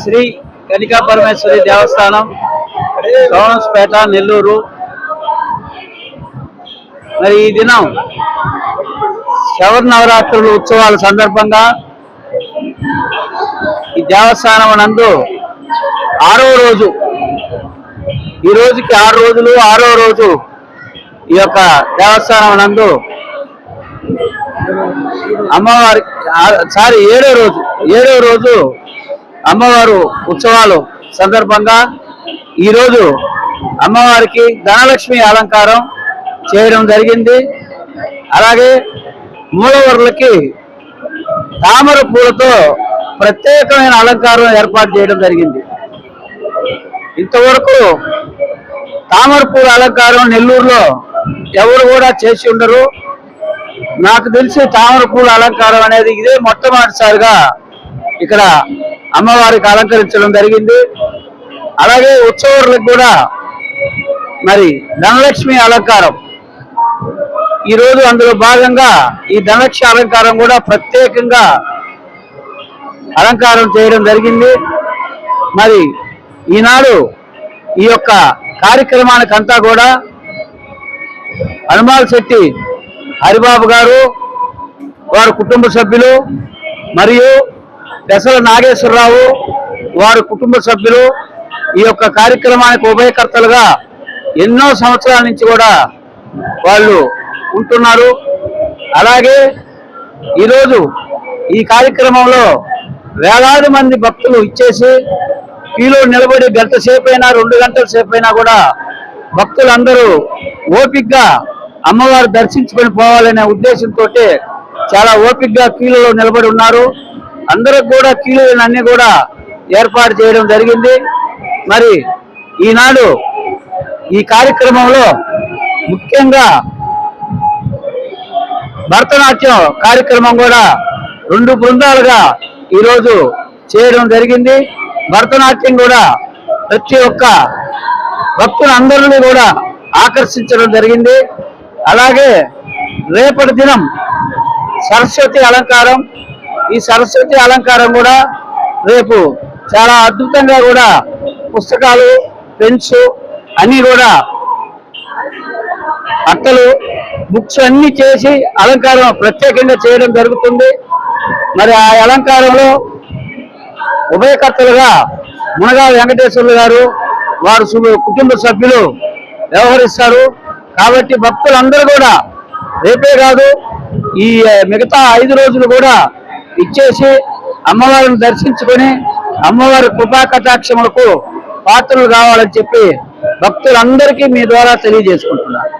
శ్రీ కనికా పరమేశ్వరి దేవస్థానం సోమస్పేట నెల్లూరు. మరి ఈ దినం శవర్ నవరాత్రుల ఉత్సవాల సందర్భంగా ఈ దేవస్థానం నందు ఆరో రోజు. ఈ రోజుకి ఆరు రోజులు ఆరో రోజు ఈ యొక్క దేవస్థానం నందు అమ్మవారి సారీ ఏడో రోజు ఏడో రోజు అమ్మవారు ఉత్సవాలు సందర్భంగా ఈరోజు అమ్మవారికి ధనలక్ష్మి అలంకారం చేయడం జరిగింది. అలాగే మూలవరులకి తామర పూలతో ప్రత్యేకమైన అలంకారం ఏర్పాటు చేయడం జరిగింది. ఇంతవరకు తామరపూల అలంకారం నెల్లూరులో ఎవరు కూడా చేసి ఉండరు. నాకు తెలిసి తామరపూల అలంకారం అనేది ఇదే మొట్టమొదటిసారిగా ఇక్కడ అమ్మవారికి అలంకరించడం జరిగింది. అలాగే ఉత్సవాలకు కూడా మరి ధనలక్ష్మి అలంకారం. ఈరోజు అందులో భాగంగా ఈ ధనలక్ష్మి అలంకారం కూడా ప్రత్యేకంగా అలంకారం చేయడం జరిగింది. మరి ఈనాడు ఈ యొక్క కార్యక్రమానికంతా కూడా హనుమాల్ శెట్టి హరిబాబు గారు వారి కుటుంబ సభ్యులు మరియు దశల నాగేశ్వరరావు వారి కుటుంబ సభ్యులు ఈ యొక్క కార్యక్రమానికి ఉభయకర్తలుగా ఎన్నో సంవత్సరాల నుంచి కూడా వాళ్ళు ఉంటున్నారు. అలాగే ఈరోజు ఈ కార్యక్రమంలో వేలాది మంది భక్తులు ఇచ్చేసి క్యూలో నిలబడి గంట సేపైనా రెండు గంటల సేపైనా కూడా భక్తులందరూ ఓపిగ్గా అమ్మవారు దర్శించుకొని పోవాలనే ఉద్దేశంతో చాలా ఓపిగ్గా క్యూలలో నిలబడి ఉన్నారు. అందరికి కూడా క్యూలు అన్ని కూడా ఏర్పాటు చేయడం జరిగింది. మరి ఈనాడు ఈ కార్యక్రమంలో ముఖ్యంగా భరతనాట్యం కార్యక్రమం కూడా రెండు బృందాలుగా ఈరోజు చేయడం జరిగింది. భరతనాట్యం కూడా ప్రతి ఒక్క భక్తులందరినీ కూడా ఆకర్షించడం జరిగింది. అలాగే రేపటి దినం సరస్వతి అలంకారం. ఈ సరస్వతి అలంకారం కూడా రేపు చాలా అద్భుతంగా కూడా పుస్తకాలు పెన్స్ అన్నీ కూడా అట్టలు బుక్స్ అన్నీ చేసి అలంకారం ప్రత్యేకంగా చేయడం జరుగుతుంది. మరి ఆ అలంకారంలో ఉభయకర్తలుగా మునగా వెంకటేశ్వర్లు గారు వారు కుటుంబ సభ్యులు వ్యవహరిస్తారు. కాబట్టి భక్తులందరూ కూడా రేపే కాదు ఈ మిగతా ఐదు రోజులు కూడా ఇచ్చేసి అమ్మవారిని దర్శించుకొని అమ్మవారి కృపా కటాక్షములకు పాత్రలు కావాలని చెప్పి భక్తులందరికీ మీ ద్వారా తెలియజేసుకుంటున్నాను.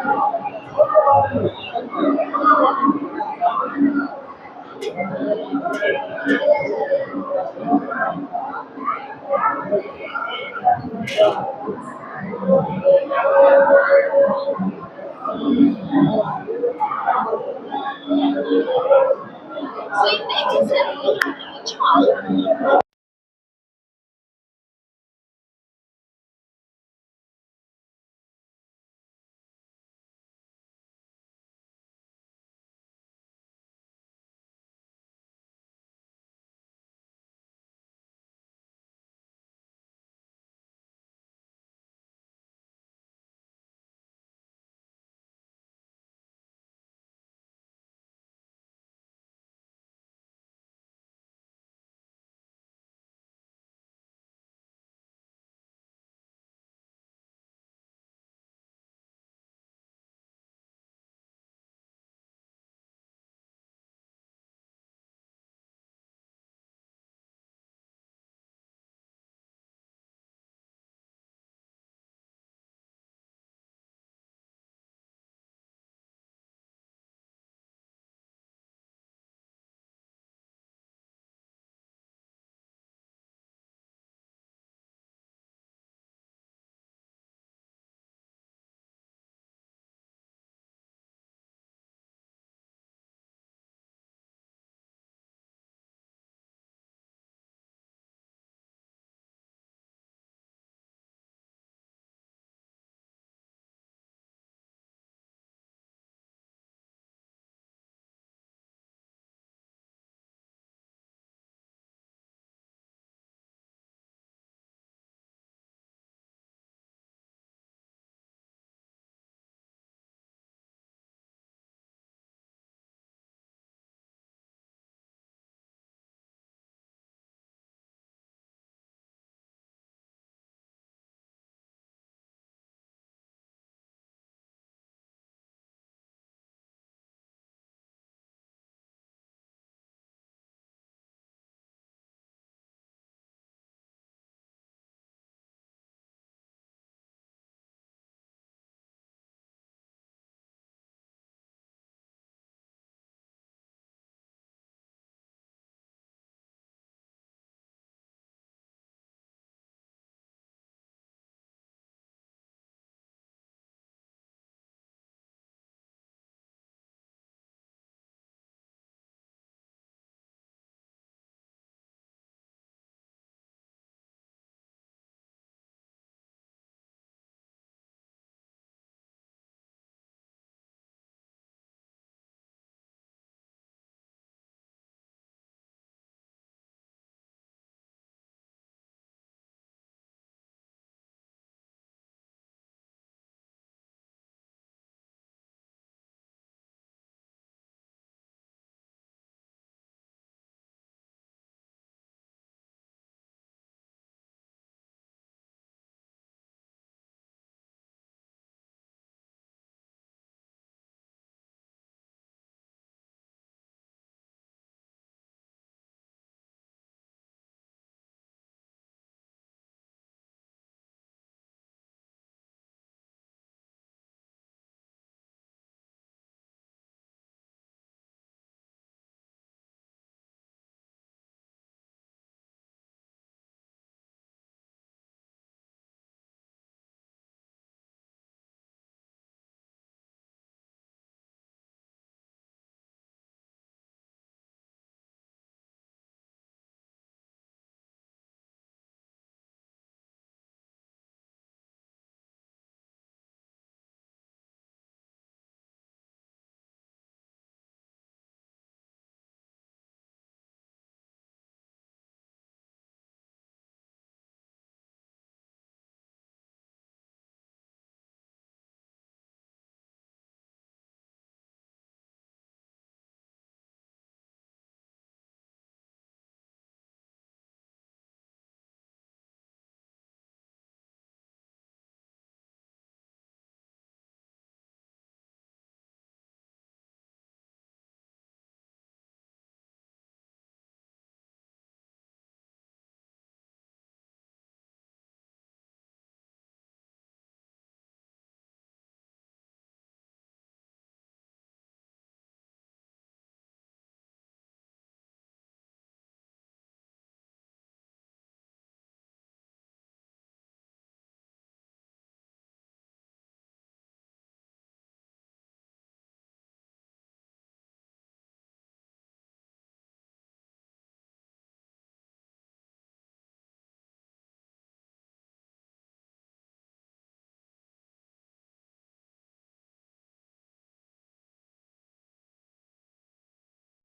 So it makes it a little bit of a.